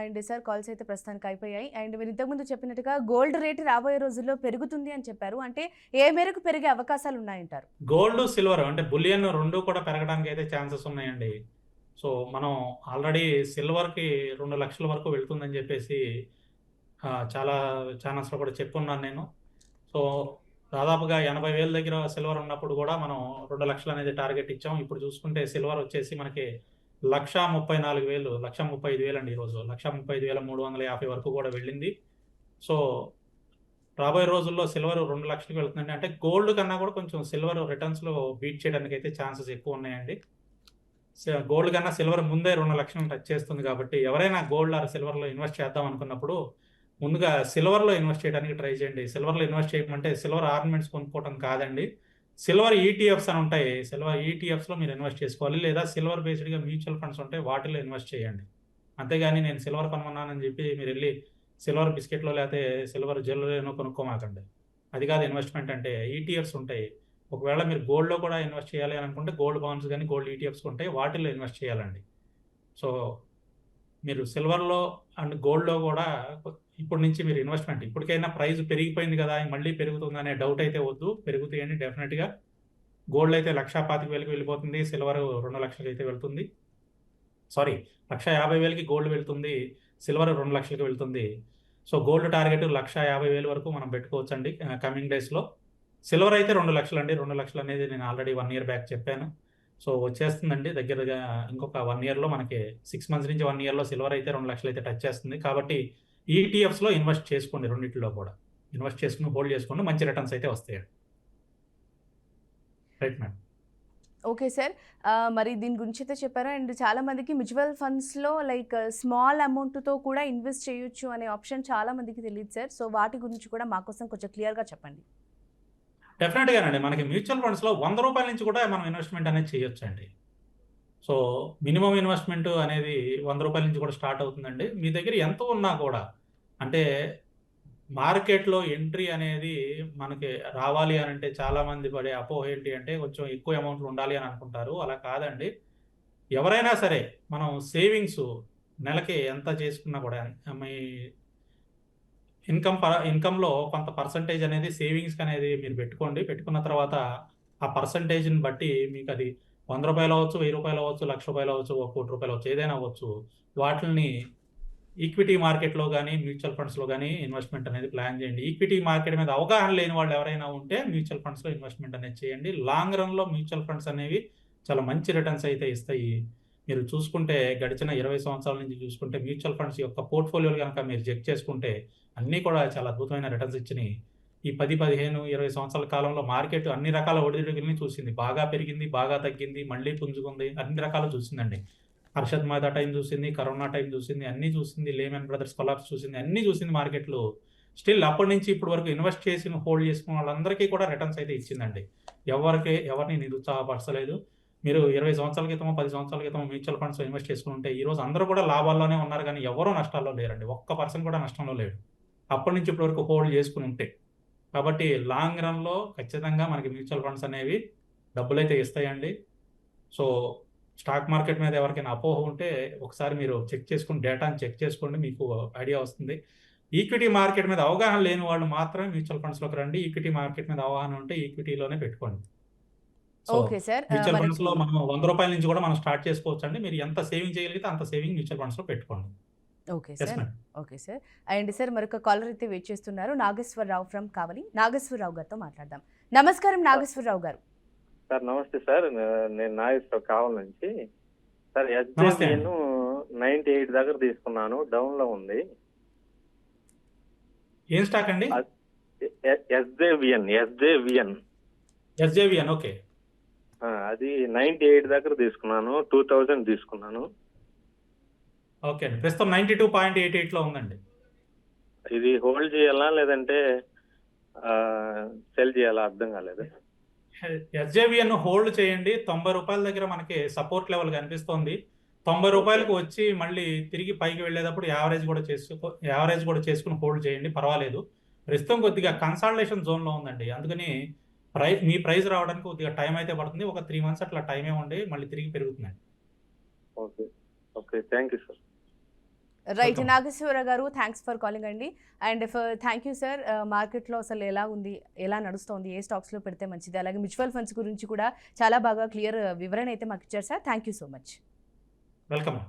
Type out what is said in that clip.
And sir calls అయితే ప్రస్తుతానికి అయిపోయాయి. అండ్ మీరు ఇంతకుముందు చెప్పినట్టుగా గోల్డ్ రేట్ రాబోయే రోజుల్లో పెరుగుతుంది అని చెప్పారు. అంటే ఏ మేరకు పెరిగే అవకాశాలు ఉన్నాయంటారు? గోల్డ్ సిల్వర్ అంటే బులియన్ రెండు కూడా పెరగడానికి అయితే ఛాన్సెస్ ఉన్నాయండి. సో మనం ఆల్రెడీ సిల్వర్కి రెండు లక్షల వరకు వెళ్తుందని చెప్పేసి చాలా ఛానల్స్లో కూడా చెప్పున్నాను నేను. సో దాదాపుగా ఎనభై వేల దగ్గర సిల్వర్ ఉన్నప్పుడు కూడా మనం రెండు లక్షలు అనేది టార్గెట్ ఇచ్చాం. ఇప్పుడు చూసుకుంటే సిల్వర్ వచ్చేసి మనకి లక్ష ముప్పై నాలుగు వేలు లక్ష ముప్పై ఐదు వేలు అండి ఈరోజు. లక్ష ముప్పై ఐదు వేల మూడు వందల యాభై వరకు కూడా వెళ్ళింది. సో రాబోయే రోజుల్లో సిల్వర్ రెండు లక్షలకు వెళ్తుందండి. అంటే గోల్డ్ కన్నా కూడా కొంచెం సిల్వర్ రిటర్న్స్లో బీట్ చేయడానికి అయితే ఛాన్సెస్ ఎక్కువ ఉన్నాయండి. గోల్డ్ కన్నా సిల్వర్ ముందే రెండు లక్షలు టచ్ చేస్తుంది కాబట్టి ఎవరైనా గోల్డ్ ఆర్ సిల్వర్లో ఇన్వెస్ట్ చేద్దాం అనుకున్నప్పుడు ముందుగా సిల్వర్లో ఇన్వెస్ట్ చేయడానికి ట్రై చేయండి. సిల్వర్లో ఇన్వెస్ట్ చేయమంటే సిల్వర్ ఆర్నమెంట్స్ కొనుక్కోవడం కాదండి. సిల్వర్ ఈటీఎఫ్స్ అని ఉంటాయి. సిల్వర్ ఈటీఎఫ్స్లో మీరు ఇన్వెస్ట్ చేసుకోవాలి. లేదా సిల్వర్ బేస్డ్గా మ్యూచువల్ ఫండ్స్ ఉంటాయి వాటిలో ఇన్వెస్ట్ చేయండి. అంతేగాని నేను సిల్వర్ కొనుక్కున్నానని చెప్పి మీరు వెళ్ళి సిల్వర్ బిస్కెట్లో లేకపోతే సిల్వర్ జ్యువెలరీనో కొనుక్కోమాకండి. అది కాదు ఇన్వెస్ట్మెంట్ అంటే ఈటీఎఫ్స్ ఉంటాయి. ఒకవేళ మీరు గోల్డ్లో కూడా ఇన్వెస్ట్ చేయాలి అనుకుంటే గోల్డ్ బాండ్స్ కానీ గోల్డ్ ఈటీఎఫ్స్ ఉంటాయి. వాటిల్లో ఇన్వెస్ట్ చేయాలండి. సో మీరు సిల్వర్లో అండ్ గోల్డ్లో కూడా ఇప్పటి నుంచి మీరు ఇన్వెస్ట్మెంట్ ఇప్పటికైనా ప్రైస్ పెరిగిపోయింది కదా మళ్ళీ పెరుగుతుంది అనే డౌట్ అయితే వద్దు. పెరుగుతాయని డెఫినెట్గా గోల్డ్ అయితే లక్ష పాతిక వేలకు వెళ్ళిపోతుంది సిల్వర్ రెండు లక్షలకి అయితే వెళ్తుంది. సారీ లక్ష యాభై వేలకి గోల్డ్ వెళ్తుంది సిల్వర్ రెండు లక్షలకి వెళ్తుంది. సో గోల్డ్ టార్గెట్ లక్ష యాభై వేల వరకు మనం పెట్టుకోవచ్చు అండి కమింగ్ డేస్లో సిల్వర్ అయితే రెండు లక్షలు అండి రెండు లక్షలు అనేది నేను ఆల్రెడీ వన్ ఇయర్ బ్యాక్ చెప్పాను. సో వచ్చేస్తుందండి దగ్గరగా ఇంకొక వన్ ఇయర్లో మనకి సిక్స్ మంత్స్ నుంచి వన్ ఇయర్లో సిల్వర్ అయితే రెండు లక్షలు అయితే టచ్ చేస్తుంది. కాబట్టి ఈటీఎఫ్స్లో ఇన్వెస్ట్ చేసుకోండి రెండింటిలో కూడా. ఇన్వెస్ట్ చేసుకుని హోల్డ్ చేసుకోండి మంచి రిటర్న్స్ అయితే వస్తాయి రైట్ మేడం ఓకే సార్ మరి దీని గురించి అయితే చెప్పారు? అండ్ చాలా మందికి మ్యూచువల్ ఫండ్స్లో లైక్ స్మాల్ అమౌంట్తో కూడా ఇన్వెస్ట్ చేయొచ్చు అనే ఆప్షన్ చాలా మందికి తెలియదు సార్ సో వాటి గురించి కూడా మా కోసం కొంచెం క్లియర్గా చెప్పండి. డెఫినెట్గానండి మనకి మ్యూచువల్ ఫండ్స్లో వంద రూపాయల నుంచి కూడా మనం ఇన్వెస్ట్మెంట్ అనేది చేయొచ్చు అండి సో మినిమం ఇన్వెస్ట్మెంట్ అనేది వంద రూపాయల నుంచి కూడా స్టార్ట్ అవుతుందండి. మీ దగ్గర ఎంత ఉన్నా కూడా అంటే మార్కెట్లో ఎంట్రీ అనేది మనకి రావాలి అని అంటే చాలామంది పడే అపోహ ఏంటి అంటే కొంచెం ఎక్కువ అమౌంట్లు ఉండాలి అని అనుకుంటారు. అలా కాదండి. ఎవరైనా సరే మనం సేవింగ్స్ నెలకి ఎంత చేసుకున్నా కూడా మీ ఇన్కమ్ ప ఇన్కంలో కొంత పర్సంటేజ్ అనేది సేవింగ్స్ అనేది మీరు పెట్టుకోండి. పెట్టుకున్న తర్వాత ఆ పర్సంటేజ్ని బట్టి మీకు అది వంద రూపాయలు అవ్వచ్చు వెయ్యి రూపాయలు అవ్వచ్చు లక్ష రూపాయలు అవ్వచ్చు ఒక కోటి రూపాయలు అవ్వచ్చు ఏదైనా అవ్వచ్చు. వాటిని ఈక్విటీ మార్కెట్లో కానీ మ్యూచువల్ ఫండ్స్లో కానీ ఇన్వెస్ట్మెంట్ అనేది ప్లాన్ చేయండి. ఈక్విటీ మార్కెట్ మీద అవగాహన లేని వాళ్ళు ఎవరైనా ఉంటే మ్యూచువల్ ఫండ్స్లో ఇన్వెస్ట్మెంట్ అనేది చేయండి. లాంగ్ రన్లో మ్యూచువల్ ఫండ్స్ అనేవి చాలా మంచి రిటర్న్స్ అయితే ఇస్తాయి. మీరు చూసుకుంటే గడిచిన ఇరవై సంవత్సరాల నుంచి చూసుకుంటే మ్యూచువల్ ఫండ్స్ యొక్క పోర్ట్ఫోలియోలు కనుక మీరు చెక్ చేసుకుంటే అన్నీ కూడా చాలా అద్భుతమైన రిటర్న్స్ ఇచ్చినాయి. ఈ పది పదిహేను ఇరవై సంవత్సరాల కాలంలో మార్కెట్ అన్ని రకాల ఒడిదుడుకుల్ని చూసింది. బాగా పెరిగింది బాగా తగ్గింది మళ్ళీ పుంజుకుంది అన్ని రకాలు చూసిందండి. హర్షద్ మాదా టైం చూసింది కరోనా టైం చూసింది అన్నీ చూసింది లేమన్ బ్రదర్స్ కొలాప్స్ చూసింది అన్నీ చూసింది మార్కెట్లో. స్టిల్ అప్పటి నుంచి ఇప్పటి వరకు ఇన్వెస్ట్ చేసి హోల్డ్ చేసుకున్న వాళ్ళందరికీ కూడా రిటర్న్స్ అయితే ఇచ్చిందండి. ఎవరికి ఎవరిని నిరుత్సాహపరచలేదు. మీరు ఇరవై సంవత్సరాల క్రితం పది సంవత్సరాల క్రితం మ్యూచువల్ ఫండ్స్ ఇన్వెస్ట్ చేసుకుని ఉంటే ఈ రోజు అందరూ కూడా లాభాల్లోనే ఉన్నారు కానీ ఎవరూ నష్టాల్లో లేరండి. ఒక్క పర్సన్ కూడా నష్టంలో లేడు. అప్పటి నుంచి ఇప్పటి వరకు హోల్డ్ చేసుకుని ఉంటే కాబట్టి లాంగ్ రన్లో ఖచ్చితంగా మనకి మ్యూచువల్ ఫండ్స్ అనేవి డబ్బులు అయితే ఇస్తాయండి. సో స్టాక్ మార్కెట్ మీద ఎవరికైనా అపోహ ఉంటే ఒకసారి మీరు చెక్ చేసుకుని డేటాని చెక్ చేసుకోండి మీకు ఐడియా వస్తుంది. ఈక్విటీ మార్కెట్ మీద అవగాహన లేని వాళ్ళు మాత్రమే మ్యూచువల్ ఫండ్స్లోకి రండి. ఈక్విటీ మార్కెట్ మీద అవగాహన ఉంటే ఈక్విటీలోనే పెట్టుకోండి. Okay sir. మ్యూచువల్ ఫండ్స్లో మనం వంద రూపాయల నుంచి కూడా మనం స్టార్ట్ చేసుకోవచ్చు అండి మీరు ఎంత సేవింగ్ చేయగలిగితే అంత సేవింగ్ మ్యూచువల్ ఫండ్స్లో పెట్టుకోండి. Okay sir. Okay sir. And sir మరొక కాలర్ అయితే వెయిట్ చేస్తున్నారు. నాగేశ్వరరావు ఫ్రమ్ కావలి. నాగేశ్వరరావు గారితో మాట్లాడదాం. నమస్కారం నాగేశ్వరరావు గారు. సార్ నమస్తే సార్. నేను నాగేశ్వర కావాలి నుంచి. సార్ ఎస్జేబిఎన్ నైన్టీ ఎయిట్ దగ్గర తీసుకున్నాను. డౌన్లో ఉంది. ఏం స్టాక్ అండి? SJVN SJVN SJVN okay. అది నైన్టీ ఎయిట్ దగ్గర తీసుకున్నాను. టూ థౌజండ్ తీసుకున్నాను. ఓకే అండి. ప్రస్తుతం నైన్టీ టూ పాయింట్ ఎయిట్ ఎయిట్లో ఉందండి. ఇది హోల్డ్ చేయాలా లేదంటే సెల్ చేయాలా అర్థం కాలేదు? ఎస్జేవిఎన్ హోల్డ్ చేయండి. తొంభై రూపాయల దగ్గర మనకి సపోర్ట్ లెవెల్ కనిపిస్తోంది. తొంభై రూపాయలకు వచ్చి మళ్ళీ తిరిగి పైకి వెళ్ళేటప్పుడు యావరేజ్ కూడా చేసుకో యావరేజ్ కూడా చేసుకుని హోల్డ్ చేయండి. పర్వాలేదు. ప్రస్తుతం కొద్దిగా కన్సాలిడేషన్ జోన్లో ఉందండి. అందుకని ప్రై మీ ప్రైస్ రావడానికి కొద్దిగా టైం అయితే పడుతుంది. ఒక త్రీ మంత్స్ అట్లా టైమే ఉండి మళ్ళీ తిరిగి పెరుగుతుందండి. Okay. Okay. Thank you sir. Right. Nageswara గారు థ్యాంక్స్ ఫర్ కాలింగ్ అండి అండ్ థ్యాంక్ యూ సార్ మార్కెట్లో అసలు ఎలా ఉంది? ఎలా నడుస్తోంది? ఏ స్టాక్స్లో పెడితే మంచిది? అలాగే మ్యూచువల్ ఫండ్స్ గురించి కూడా చాలా బాగా క్లియర్ వివరణ అయితే మాకు ఇచ్చారు sir thank you so much welcome